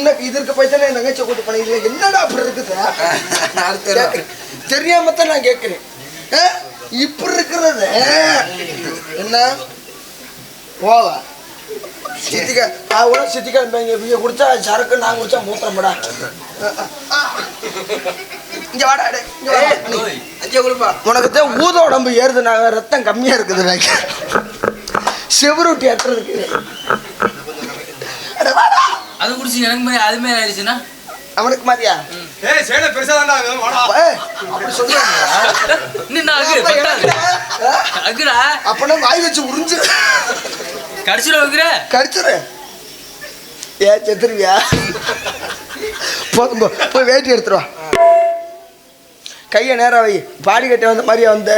இன்னும் இது இருக்க போய் தானே தங்கச்சி கூட்டு இதுல என்னடா அப்படி இருக்குது. தெரியாம? தான் நான் கேட்கிறேன்? இப்படி இருக்கிறது. என்ன? ஓவா சித்திக்கா குடிச்சா சரக்கு நான் குடிச்சா மூத்திரம்டா இங்க வாடா இங்க. நீ- உனக்கு தான் ஊத உடம்பு ஏறுது நான் ரத்தம் கம்மியா இருக்குது எனக்கு. செவரொட்டி வாடா. அது குடிச்சு எனக்கு மாதிரி அது மாதிரி ஆயிடுச்சுன்னா? அவனுக்கு மாதிரியா? ஏய் சேலை பெருசா தான்டா வாடா. ஏய், அப்படி சொல்லுவாங்க இன்னும் நான் அகு பத்தாது. அகுடா அப்பனா வாய் வச்சு உறிஞ்சு. கடைசியில் வைக்கிற கடிச்சிரு. ஏ செத்துருவியா? போதும் போ போய் வேட்டி எடுத்துருவா கையை நேரா வை. பாடி கட்ட வந்த மாதிரியா வந்த?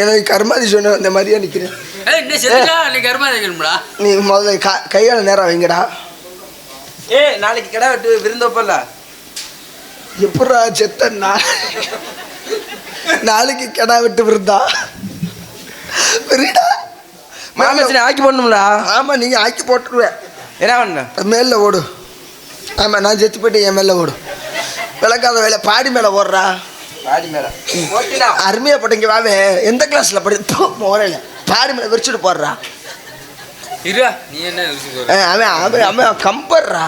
எனக்கு கர்மாதி சொன்ன வந்த மாதிரியா நிற்கிறேன் வைக்கணும்டா. நீ முதல்ல கா கையால் நேரா வைங்கடா. ஏ நாளைக்கு கடை வெட்டு விருந்தோப்பல்ல எப்படா செத்தன்னா நாளைக்கு கிடா விட்டு விருந்தா? மாமச்சனை ஆக்கி போடணும்ல ஆமா நீங்க ஆக்கி போட்டுருவேன் என்ன பண்ண? மேல ஓடு. ஆமா நான் செத்து போயிட்டு என் மேல ஓடு. விளக்காத வேலை பாடி மேல ஓடுறா. பாடி மேல. ஓட்டிடா அருமையா போட்டீங்க வாவே. எந்த கிளாஸ்ல படி முறையில பாடி மேல விரிச்சுட்டு போடுறா. இருடா நீ என்ன அவன் அவன் அவன் கம்பர்றா.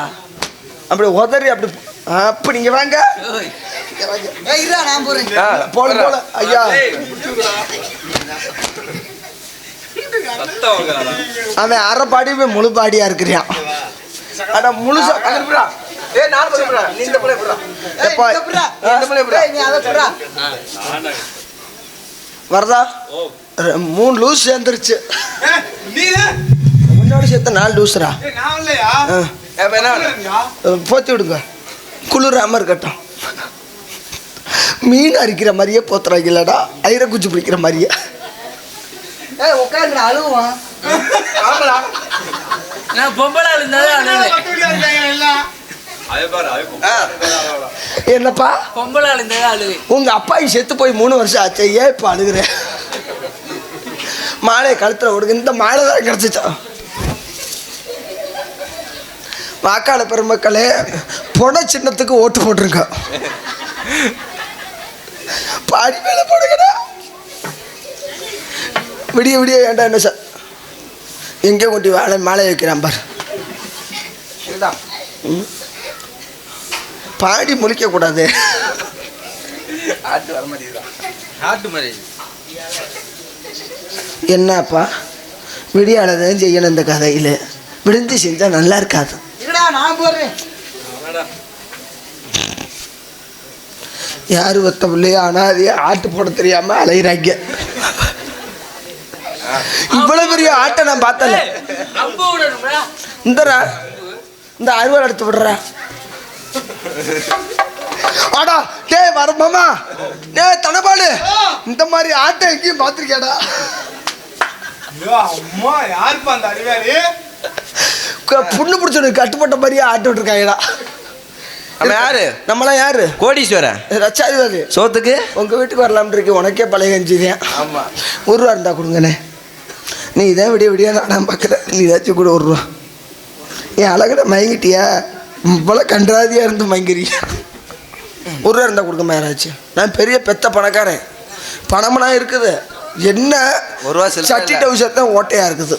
அப்படி உதறி அப்படி அப்படி நீங்க வாங்க. ஓய். இங்க வாங்க. ஏய், இருடா, நான் போல போல ஐயா அவன் அரை பாடியுமே முழு பாடியா இருக்கிறான் ஆனா முழுசா ஏ நான் போறேன் நீ இந்த போல போறா எப்பா நீ இந்த போல போறா வரதா? ரெ- மூணு லூஸ் சேர்ந்துருச்சு. நீ முன்னோட சேர்த்து நாலு? இல்லையா? போத்தி விடுங்க. குளிராம இருக்கட்டும். மீன் அரிக்கிற மாதிரியே போத்துறாங்கல்லடா. ஐர குச்சி பிடிக்கிற மாதிரியே. உட்காந்து அழுவான். என்னப்பா? பொம்பளை உங்க அப்பா செத்து போய் மூணு வருஷம் ஆச்சு. ஏன் இப்ப அழுகுற? மாலையை கழுத்துல விடுங்க இந்த மாலை தான் கிடைச்சிச்சா? வாக்காள பெருமக்களே பொண சின்னத்துக்கு ஓட்டு போட்டிருங்க பாடி மேல போடுங்கடா. விடிய விடிய வேண்டாம் என்ன சார் எங்கே கொண்டு வாழை மாலை வைக்கிறான் பாரு. இதுதான். பாடி முழிக்க கூடாது. என்னப்பா? விடியாளதான் செய்யணும் இந்த கதையில். விடிஞ்சு செஞ்சால் நல்லா இருக்காது. யாரு ஒத்த பிள்ளைய அனாதைய ஆட்டு போட தெரியாம அலையிறாங்க. இவ்வளவு பெரிய ஆட்டை நான் பார்த்தல. இந்தரா இந்த அறுவல் எடுத்து விடுறா. ஆடா டேய் வர மாமா. டேய் தனபாடு இந்த மாதிரி ஆட்டை எங்கேயும் பார்த்துருக்கியாடா? ஐயோ, அம்மா யாருப்பா அந்த அறிவாளி? புண்ணு பிடிச்சவனுக்கு கட்டுப்பட்ட மாதிரியே ஆட்டு விட்டுருக்காங்கடா. நம்ம யாரு? நம்மளாம் யாரு? கோடீஸ்வரன். ரச்சாதிவாதி. சோத்துக்கு? உங்க வீட்டுக்கு வரலாம்னு இருக்கு உனக்கே பழைய கஞ்சிதான் ஆமா. ஒரு ரூபா இருந்தா கொடுங்கண்ணே. நீ இதான் விடிய விடிய நான் பார்க்குறேன் நீ ஏதாச்சும் கூட ஒரு ரூபா என் அழகட மயங்கிட்டியா? இவ்வளோ கன்றாதியா இருந்து மயங்கிறியா ஒரு ரூபா இருந்தா கொடுங்கம்மா யாராச்சும் நான் பெரிய பெத்த பணக்காரன். பணமெல்லாம் இருக்குது. என்ன? ஒரு ரூபா சட்டி. டவுசர் தான் ஓட்டையா இருக்குது.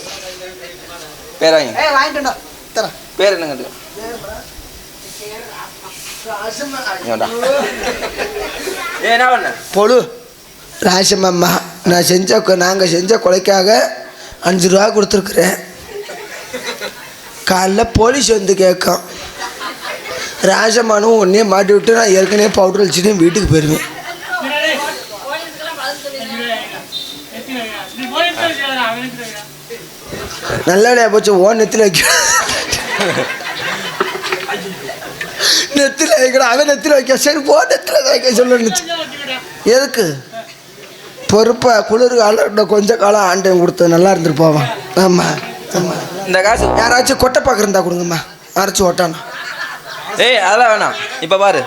பேராங்க ஏ வாங்கிட்டா தரேன். பேர் என்னங்க பொழு ராசமம்மா நான் செஞ்ச கொ- நாங்கள் செஞ்ச கொலைக்காக அஞ்சு ரூபா கொடுத்துருக்குறேன். காலைல போலீஸ் வந்து கேட்கும் ராசமானும் ஒன்றே மாட்டி விட்டு நான் ஏற்கனவே பவுடர் வச்சுட்டு வீட்டுக்கு போயிடுவேன் நல்ல வேலையா போச்சு ஓ நெத்தில வைக்க. நெத்தில வைக்கணும் அவன் நெத்தில வைக்க. சரி ஓ நெத்தில வைக்க சொல்லுச்சு எதுக்கு? பொறுப்பா குளிர் காலம் கொஞ்ச காலம் ஆண்டன் கொடுத்து நல்லா இருந்துட்டு போவான் ஆமாம் ஆமாம் இந்த காசு யாராச்சும் கொட்டை பார்க்குறதா கொடுங்கம்மா. அரைச்சி ஓட்டானா. ஏய் அதெல்லாம் வேணாம். இப்போ பாரு.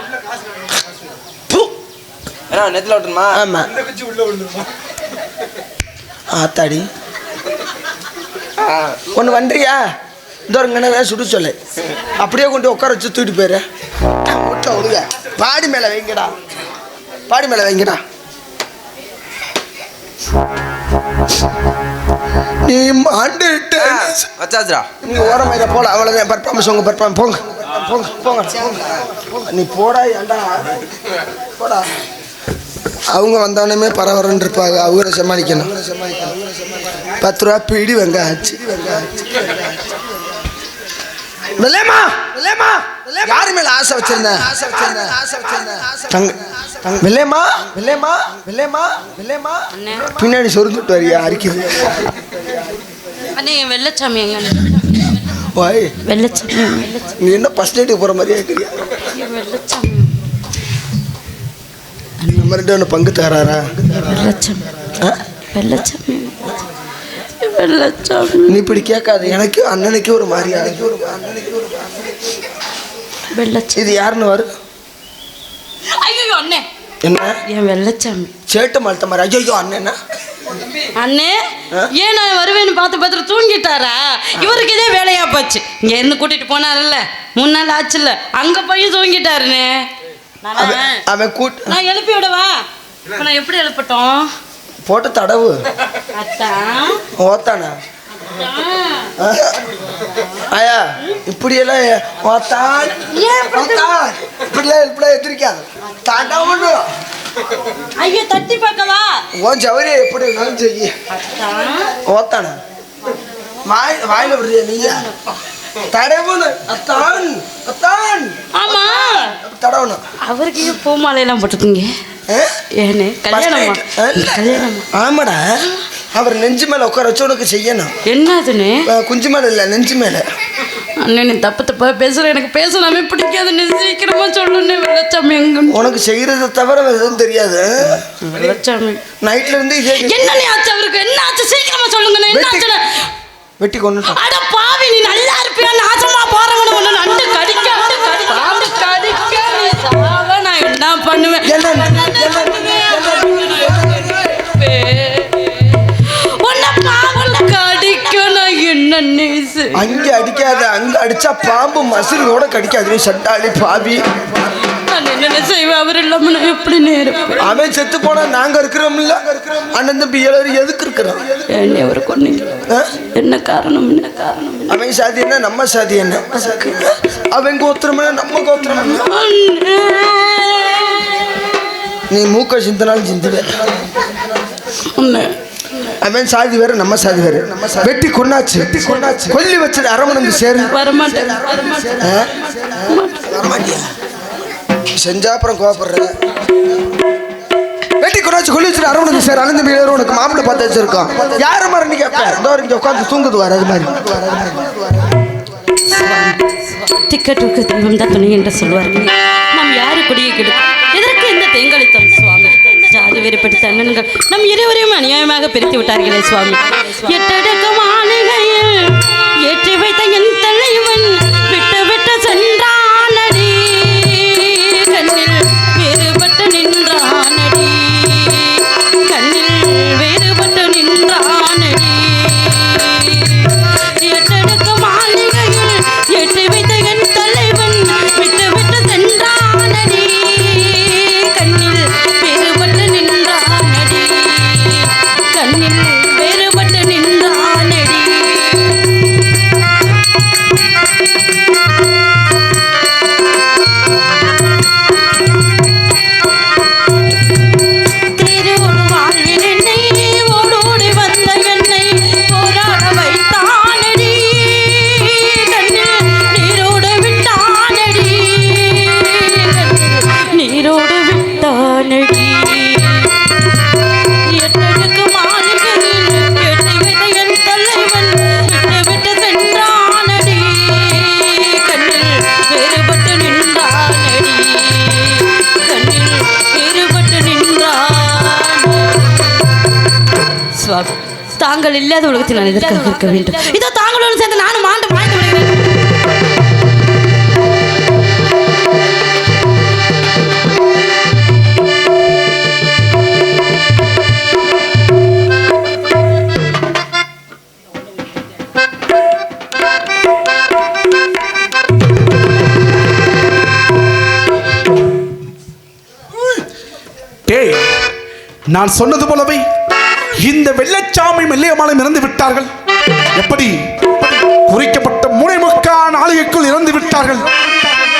என்ன நெத்தில ஆமாம் உள்ள விழுந்துருமா ஆத்தாடி. ஒன்று வண்டியா இந்த இங்கே சுடு சொல்லு. அப்படியே கொண்டு உட்கார வச்சு தூக்கிட்டு போயிரு. முட்டை விடுங்க பாடி மேலே வைங்கடா. பாடி மேலே வைங்கடா. நீ மாண்டுட்ட. வச்சாச்சுடா. நீ ஓரம் இதை போல அவ்வளோதான் பர்ஃபார்மன்ஸ் உங்க பர்ஃபார்ம் போங்க. போங்க போங்க நீ போடா போடா. அவங்க வந்தவனுமே பரவரன்னு இருப்பாங்க அவங்கள சமாளிக்கணும். பத்து ரூபா பிடி வில்லேமா வில்லேமா யாரு மேல ஆசை வச்சிருந்தேன் வில்லேமா வில்லேமா வில்லேமா வில்லேமா பின்னாடி சொரிஞ்சுட்டு வரியா அரிக்குது அண்ணே வெள்ளச்சாமி எங்க வெள்ளச்சாமி நீ என்ன ஃபர்ஸ்ட் நைட்டுக்கு போற மாதிரியே வெள்ளச்சாமி. நம்ம ரெண்டு ஒன்று பங்கு தராரா வெள்ளச்சாமி. ஆ? வெள்ளச்சாமி. வெள்ளச்சாமி. நீ இப்படி கேட்காது. எனக்கு அண்ணனுக்கு ஒரு மாதிரி அன்னைக்கு ஒரு அண்ணனுக்கு ஒரு வெள்ளச்சாமி. இது யாருன்னு வரும் ஐயோ அண்ணே. என்ன? என் வெள்ளச்சாமி. சேட்டு மழுத்த மாதிரி. ஐயோ அண்ணனா அண்ணே? ஏன் நான் வருவேன்னு பார்த்து பார்த்து தூங்கிட்டாரா? இவருக்கு இதே வேலையா போச்சு. இங்க இருந்து கூட்டிட்டு போனார்ல மூணு நாள் ஆச்சுல்ல. அங்க போய் தூங்கிட்டாருண்ணே? அவன் கூட்டு நான் எழுப்பி விடவா? நான் எப்படி எழுப்பட்டோம்? போட்டு தடவு. ஓத்தானா. ஆயா இப்படியெல்லாம் ஓத்தான் ஓத்தான் இப்படிலாம் இப்படிலாம் எதிர்க்காது தடவுன்னு. ஐயோ தட்டி பார்க்கவா? உன் ஜவரியை எப்படி செய்ய ஓத்தானா வாய் வாயில விடுறியா நீயா? தடவுன்னு அத்தான். அத்தான். ஆமா. தடவணும் அவருக்கு ஏன் பூமாலையெல்லாம் போட்டுருக்கீங்க? ஏன்னு கல்யாணமா. கல்யாணமா? ஆமாடா. அவர் நெஞ்சு மேல உட்கார வச்சு உனக்கு செய்யணும். என்னதுன்னு? குஞ்சு மேல இல்ல நெஞ்சு மேல. அண்ணே நீ தப்பு தப்பா பேசுற. எனக்கு பேசலாமே பிடிக்காதுன்னு சீக்கிரமா சொல்லுன்னு வெள்ளச்சாமி எங்க உனக்கு செய்யறதை தவிர எதுவும் தெரியாது. வெள்ளச்சாமி. நைட்ல இருந்து என்ன நீ ஆச்சு அவருக்கு? என்ன ஆச்சு? சீக்கிரமா சொல்லுங்க என்ன வெட்டி அட பாவி நீ நல்லா இருப்பியா? நாசமா போறவன ஒண்ணு நண்டு கடிக்க. பாம்பு கடிக்க. நான் என்ன பண்ணுவேன்? அங்க அடிக்காத அங்க அடிச்சா பாம்பு மசிலோட கடிக்காது. நீ சட்டாளி பாவி. நான் என்ன செய்வேன் அவர் இல்லாம நான் எப்படி நேரம் அவன் செத்து போனா நாங்க இருக்கிறோம்ல? அண்ணன் தம்பி எல்லாரும் எதுக்கு இருக்கிறோம் என்னை அவர் கொன்னீங்க? என்ன காரணம் என்ன காரணம்? அவன் சாதி என்ன நம்ம சாதி என்ன? அவன் கோத்திரம் நம்ம கோத்திரம். நீ மூக்க சிந்தனாலும் சிந்துவேன் அண்ணே. அவன் சாதி வேற நம்ம சாதி வேற. வெட்டி கொண்டாச்சு வெட்டி கொண்டாச்சு கொல்லி வச்சது அரவணந்து சேரு வரமாட்டேன். வரமாட்டேன். செஞ்சா அப்புறம் கோவப்படுற வெட்டி கொண்டாச்சு கொல்லி வச்சுட்டு அரவணந்து சேரு அனந்த மீனவர் உனக்கு மாப்பிள்ளை பார்த்து வச்சிருக்கோம். யாரு மாதிரி நீ கேட்பேன் இந்த இங்க உட்காந்து தூங்குது வர அது மாதிரி. திக்கட்டுக்கு தெய்வம் தான் துணை என்று சொல்வார்கள் நாம் யாரு குடியை கெடுக்கும் எதற்கு இந்த தேங்காளித்தம் சுவாமி? ஜாதி வேறுபடுத்த அண்ணன்கள் நம் இருவரையும் அநியாயமாக பிரித்து விட்டார்களே சுவாமி. எட்டடுக்கு மாளிகையில் ஏற்றி வைத்த தாங்கள் இல்லாத உலகத்தில் நான் எதற்காக இருக்க வேண்டும். இதோ தாங்களும் சேர்ந்து நானும் ஆண்டு மாண்டு நான் சொன்னது போலவே இந்த வெள்ளச்சாமி மெல்லியமாலும் இறந்து விட்டார்கள். எப்படி? குறிக்கப்பட்ட மூளைமுக்கா நாளிகைக்குள் இறந்து விட்டார்கள்.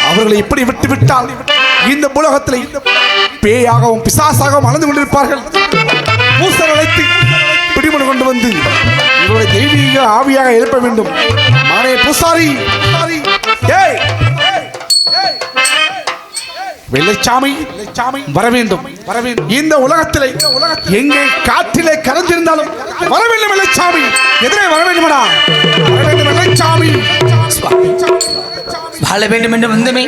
அவர்களை எப்படி விட்டு விட்டால்? இந்த உலகத்தில் பேயாகவும் பிசாசாகவும் அளந்து கொண்டிருப்பார்கள். பூசர் அழைத்து பிடிமனு கொண்டு வந்து இவருடைய தெய்வீக ஆவியாக எழுப்ப வேண்டும். மகனே பூசாரி ஏய். வெள்ளைச்சாமி வர வேண்டும் வர வேண்டும் இந்த உலகத்திலே எங்கே காற்றிலே கலந்திருந்தாலும் வர வேண்டும் வெள்ளைச்சாமி. எதிரே வர வேண்டுமடா? வர வேண்டும் வெள்ளைச்சாமி. வாழ வேண்டும் என்று வந்தமே.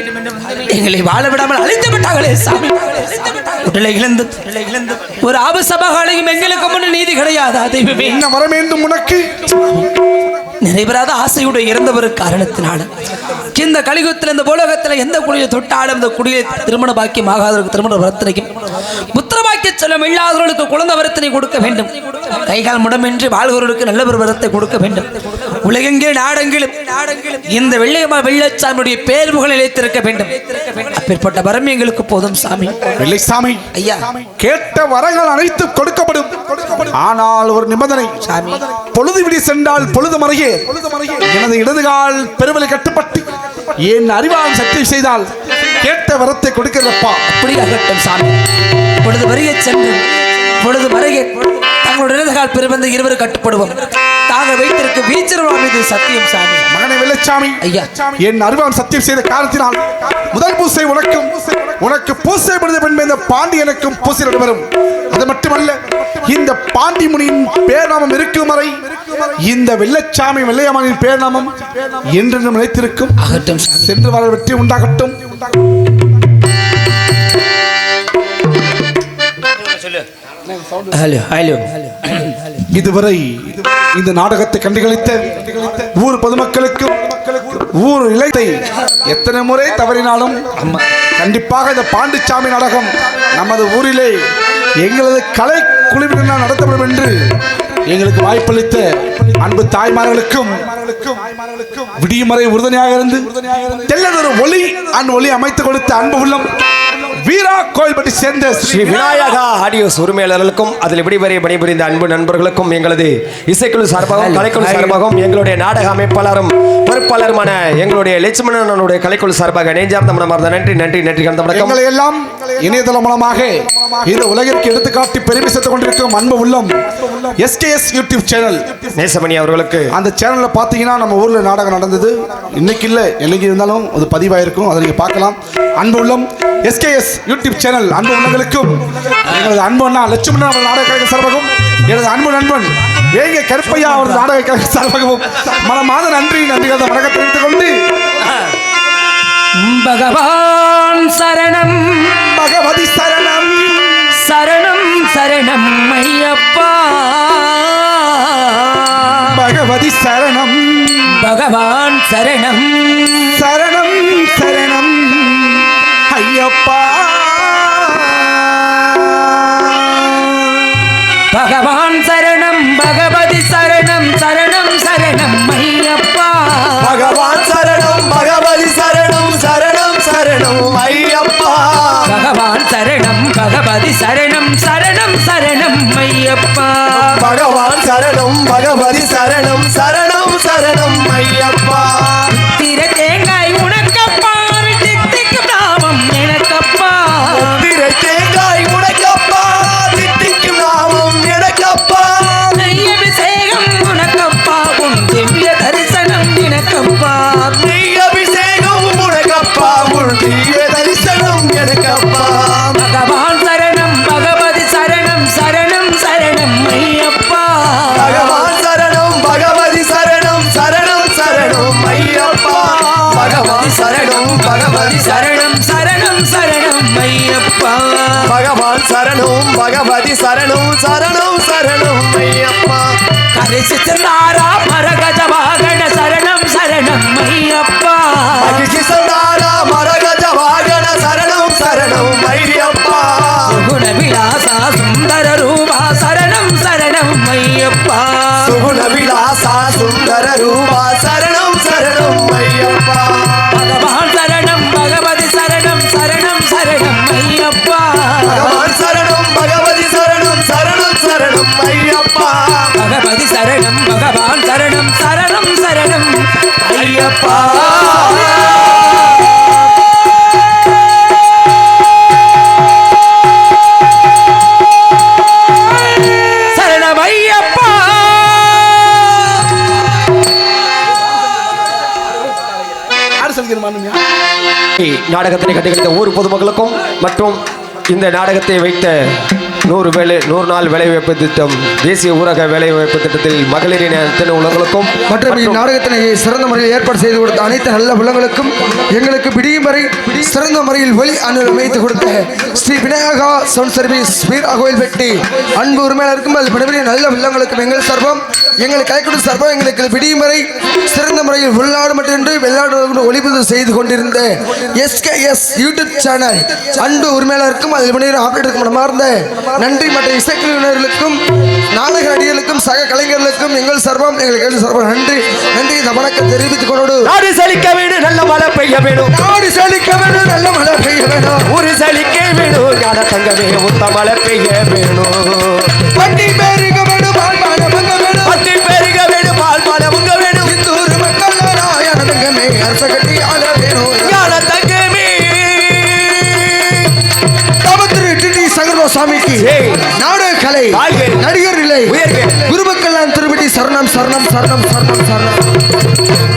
எங்களை வாழ விடாமல் அழித்து விட்டார்களே சாமி. உடலை இழந்து இழந்து ஒரு ஆபசபகாலையும் எங்களுக்கு முன்னு நீதி கிடையாதா தெய்வமே என்ன வர வேண்டும் உனக்கு? நிறைவேறாத ஆசையுடைய இறந்தவர் காரணத்தினால. இந்த கலியுகத்தில் இந்த உலகத்தில் எந்த குடியை தொட்டாலும் இந்த குடியை திருமண பாக்கியம் ஆகாதவர்களுக்கு திருமண வரத்தனைக்கும் புத்திர பாக்கிய செல்லம் இல்லாதவர்களுக்கு குழந்தை வரத்தினை கொடுக்க வேண்டும். கைகால் முடமின்றி வாழ்கிறவர்களுக்கு நல்ல ஒரு வரத்தை கொடுக்க வேண்டும். உலகெங்கே நாடெங்கிலும் இந்த வெள்ளையம்மா வெள்ளச்சாமியுடைய பேர் புகழ் நிலைத்திருக்க வேண்டும். அப்பேற்பட்ட வரம் எங்களுக்கு போதும் சாமி. வெள்ளைசாமி ஐயா. கேட்ட வரங்கள் அனைத்தும் கொடுக்கப்படும். ஆனால் ஒரு நிபந்தனை. சாமி. பொழுது விடி சென்றால் பொழுது மறையே எனது இடதுகால் பெருவலை கட்டுப்பட்டு. என் அறிவால் சத்தியம் செய்தால் கேட்ட வரத்தை கொடுக்கிறப்பா அப்படி அகட்டும் சாமி. பொழுது வருகை சென்று பொழுது வரைய இடதுகால் பெருவந்த இருவரும் கட்டுப்படுவோம். தாங்கள் வைத்திருக்கும் வீச்சரவா மீது சத்தியம் சாமி. மகனை வெள்ளச்சாமி ஐயா. என் அறிவான் சத்தியம் செய்த காரணத்தினால் முதல் பூசை உனக்கும் உனக்கு பூசை முடிந்த பின்பு இந்த பாண்டி எனக்கும் பூசை நடைபெறும். அது மட்டுமல்ல இந்த பாண்டி முனியின் பேர்நாமம் இருக்கும் வரை இந்த வெள்ளச்சாமி வெள்ளையம்மனின் பேர்நாமம் என்றென்றும் நிலைத்திருக்கும். அகட்டும் சென்று வர வெற்றி உண்டாகட்டும். Hello hello. இதுவரை இந்த நாடகத்தை கண்டுகளித்த ஊர் பொதுமக்களுக்கும் ஊர் இலத்தை எத்தனை முறை தவறினாலும் கண்டிப்பாக இந்த பாண்டிச்சாமி நாடகம் நமது ஊரிலே எங்களது கலை குழுவினர் நடத்தப்படும் என்று எங்களுக்கு வாய்ப்பளித்த அன்பு தாய்மார்களுக்கும் விடியுமறை உறுதுணையாக இருந்து தெல்லதொரு ஒளி அண்ட் ஒளி அமைத்து கொடுத்த அன்பு உள்ளம். வீரா கோயில்பட்டி சேர்ந்த ஸ்ரீ விநாயகா ஆடியோஸ் உரிமையாளர்களுக்கும் அதில் விடிவரை பணிபுரிந்த அன்பு நண்பர்களுக்கும் எங்களது இசைக்குழு சார்பாகவும் கலைக்குழு சார்பாகவும் எங்களுடைய நாடக அமைப்பாளரும் பொறுப்பாளருமான எங்களுடைய லட்சுமணனுடைய கலைக்குழு சார்பாக நெஞ்சார்ந்த மனமார்ந்த நன்றி நன்றி நன்றி கலந்த வணக்கம். எங்களை எல்லாம் இணையதளம் மூலமாக இந்த உலகிற்கு எடுத்துக்காட்டி பெருமை சேர்த்துக் கொண்டிருக்கும் அன்பு உள்ளம் எஸ்கேஎஸ் யூடியூப் சேனல் நேசமணி அவர்களுக்கு. அந்த சேனல்ல பார்த்தீங்கன்னா நம்ம ஊர்ல நாடகம் நடந்தது. இன்னைக்கு இல்லை என்னைக்கு இருந்தாலும் அது பதிவாயிருக்கும். அதை நீங்க பார்க்கலாம். அன்பு உள்ளம் எஸ்கேஎஸ் யூடியூப் சேனல் அன்பு உள்ளங்களுக்கும் எங்களது அன்பு அண்ணா லட்சுமணன் அவர்கள் நாடக கலைஞர் சார்பாகவும் எனது அன்பு நண்பன் வேங்க கருப்பையா அவரது நாடக கலைஞர் சார்பாகவும் மனமாத நன்றி நன்றி கலந்த வணக்கத்தை தெரிவித்துக் கொண்டு பகவான் சரணம். பகவதி சரணம். சரணம் சரணம் ஐயப்பா. பகவதி சரணம். பகவான் சரணம். சரணம் சரணம். ஐயப்பா. பகவதி சரணம் சரணம் சரணம் ஐயப்பா. பகவான் சரணம் பகவதி சரணம் சரணம் சரணம் ஐயப்பா. கரிசி சிந்தாரா மரகஜ வாகன சரணம் சரணம் ஐயப்பா சந்தாரா மரகஜ வாகன சரணம் சரணம் ஐயப்பா குண விலாசா சுந்தர ரூபா சரணம் சரணம் ஐயப்பா சுகுண விலாசா சரணம் சரணம் சரணம். ஐயப்பா. நாடகத்தினை கண்டுகளித்த ஊர் பொதுமக்களுக்கும் மற்றும் இந்த நாடகத்தை வைத்த நூறு வேலை நூறு நாள் வேலைவாய்ப்பு திட்டம் தேசிய ஊரக வேலைவாய்ப்பு திட்டத்தில் மகளிரின் அத்தனை உள்ளங்களுக்கும் மற்றும் இந்நாடகத்தினை சிறந்த முறையில் ஏற்பாடு செய்து கொடுத்த அனைத்து நல்ல உள்ளங்களுக்கும் எங்களுக்கு விடியும் வரை சிறந்த முறையில் ஒளி அணுல் அமைத்து கொடுத்த ஸ்ரீ விநாயகா சவுண்ட் சர்வீஸ் வீர் அகோயில் வெட்டி அன்பு உரிமையாளருக்கும் அது பணிபுரிய நல்ல உள்ளங்களுக்கும் எங்கள் சர்வம் எங்கள் கைக்குடு சர்வம் எங்களுக்கு விடியும் வரை சிறந்த முறையில் உள்நாடு மட்டுமின்றி வெளிநாடு ஒளிபதிவு செய்து கொண்டிருந்த எஸ்கேஎஸ் யூடியூப் சேனல் அன்பு உரிமையாளருக்கும் அதில் பணிபுரிய ஆபரேட்டருக்கும் மனமார்ந்த நன்றி மற்ற இசைக்குழுவினர்களுக்கும் நாடக நடிகர்களுக்கும் சக கலைஞர்களுக்கும் எங்கள் சர்வம் எங்கள் கேள்வி சர்வம் நன்றி. நன்றி இந்த வணக்கம் தெரிவித்துக் கொண்டு நாடு செழிக்க வேணும் நல்ல மழை பெய்ய வேணும். நாடு செழிக்க வேண்டும் நல்ல மழை பெய்ய வேண்டும் ஊரு செழிக்க வேணும் ஞான தங்கமே உத்த மழை பெய்ய வேணும். வண்டி பெருக sarnam sarnam sarnam sarnam